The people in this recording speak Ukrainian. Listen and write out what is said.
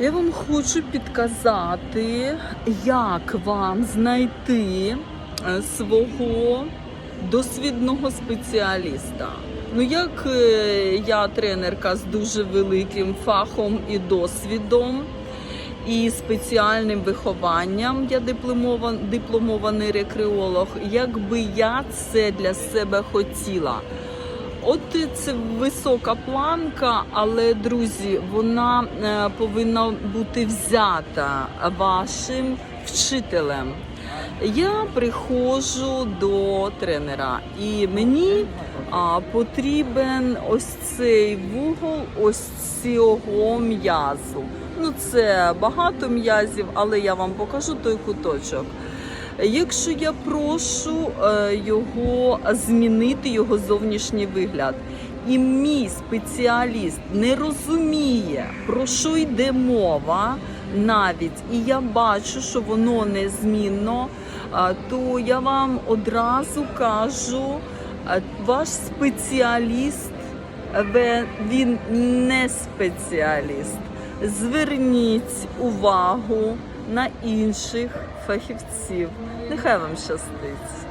Я вам хочу підказати, як вам знайти е, свого досвідного спеціаліста. Ну, як е, я тренерка з дуже великим фахом і досвідом, і спеціальним вихованням, я дипломован, дипломований рекреолог, якби я це для себе хотіла. От це висока планка, але друзі, вона е, повинна бути взята вашим вчителем. Я приходжу до тренера, і мені а, потрібен ось цей вугол, ось цього м'язу. Ну, це багато м'язів, але я вам покажу той куточок. Якщо я прошу е, його змінити його зовнішній вигляд, і мій спеціаліст не розуміє, про що йде мова навіть, і я бачу, що воно незмінно, то я вам одразу кажу, ваш спеціаліст, він не спеціаліст. Зверніть увагу на інших фахівців. Нехай вам щастить.